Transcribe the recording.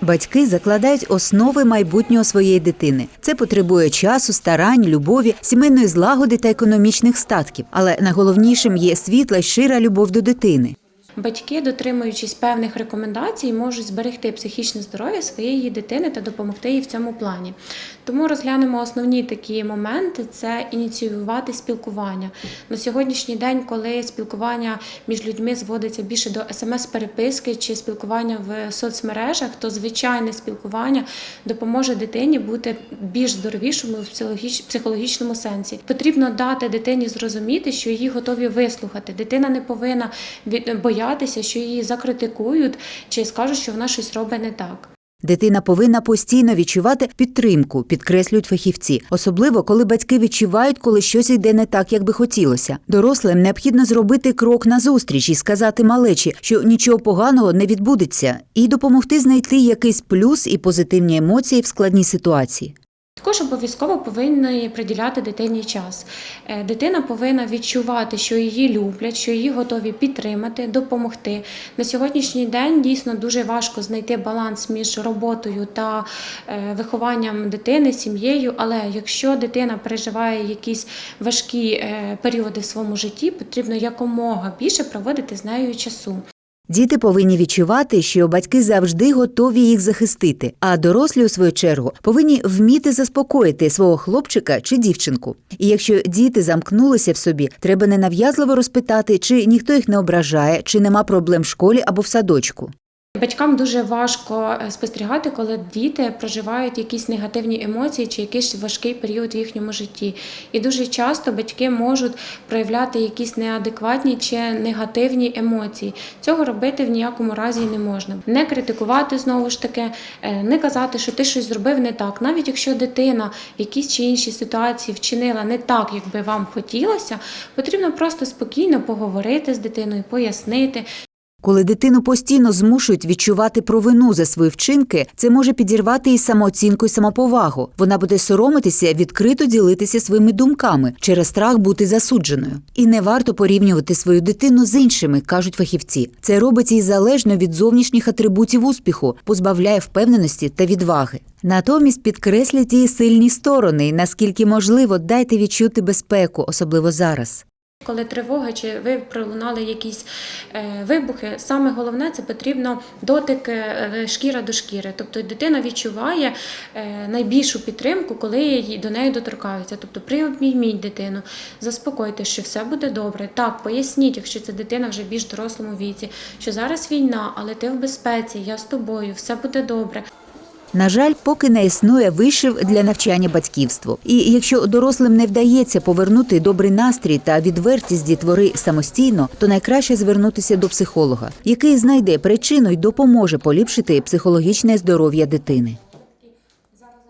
Батьки закладають основи майбутнього своєї дитини. Це потребує часу, старань, любові, сімейної злагоди та економічних статків. Але найголовнішим є світла й щира любов до дитини. Батьки, дотримуючись певних рекомендацій, можуть зберегти психічне здоров'я своєї дитини та допомогти їй в цьому плані. Тому розглянемо основні такі моменти: це ініціювати спілкування. На сьогоднішній день, коли спілкування між людьми зводиться більше до смс-переписки чи спілкування в соцмережах, то звичайне спілкування допоможе дитині бути більш здоровішому в психологіч- психологічному сенсі. Потрібно дати дитині зрозуміти, що її готові вислухати. Дитина не повинна від- боятися, що її закритикують чи скажуть, що вона щось робить не так. Дитина повинна постійно відчувати підтримку, підкреслюють фахівці, особливо коли батьки відчувають, коли щось йде не так, як би хотілося. Дорослим необхідно зробити крок назустріч і сказати малечі, що нічого поганого не відбудеться, і допомогти знайти якийсь плюс і позитивні емоції в складній ситуації. Також обов'язково повинні приділяти дитині час. Е, Дитина повинна відчувати, що її люблять, що її готові підтримати, допомогти. На сьогоднішній день дійсно дуже важко знайти баланс між роботою та е, вихованням дитини, сім'єю. Але якщо дитина переживає якісь важкі е, періоди в своєму житті, потрібно якомога більше проводити з нею часу. Діти повинні відчувати, що батьки завжди готові їх захистити, а дорослі, у свою чергу, повинні вміти заспокоїти свого хлопчика чи дівчинку. І якщо діти замкнулися в собі, треба ненав'язливо розпитати, чи ніхто їх не ображає, чи нема проблем в школі або в садочку. Батькам дуже важко е, спостерігати, коли діти проживають якісь негативні емоції чи якийсь важкий період в їхньому житті. І дуже часто батьки можуть проявляти якісь неадекватні чи негативні емоції. Цього робити в ніякому разі не можна. Не критикувати знову ж таки, е, не казати, що ти щось зробив не так. Навіть якщо дитина в якійсь чи іншій ситуації вчинила не так, як би вам хотілося, потрібно просто спокійно поговорити з дитиною, пояснити, Коли дитину постійно змушують відчувати провину за свої вчинки, це може підірвати її самооцінку і самоповагу. Вона буде соромитися, відкрито ділитися своїми думками через страх бути засудженою. І не варто порівнювати свою дитину з іншими, кажуть фахівці. Це робить її залежно від зовнішніх атрибутів успіху, позбавляє впевненості та відваги. Натомість підкресліть її сильні сторони, і наскільки можливо, дайте відчути безпеку, особливо зараз. Коли тривога чи ви пролунали якісь е, вибухи, саме головне це потрібно дотик е, шкіра до шкіри. Тобто дитина відчуває е, найбільшу підтримку, коли до неї доторкаються. Тобто приобійміть дитину, заспокойте, що все буде добре. Так, поясніть, якщо це дитина вже в більш дорослому віці, що зараз війна, але ти в безпеці, я з тобою, все буде добре. На жаль, поки не існує вишив для навчання батьківству. І якщо дорослим не вдається повернути добрий настрій та відвертість дітвори самостійно, то найкраще звернутися до психолога, який знайде причину й допоможе поліпшити психологічне здоров'я дитини.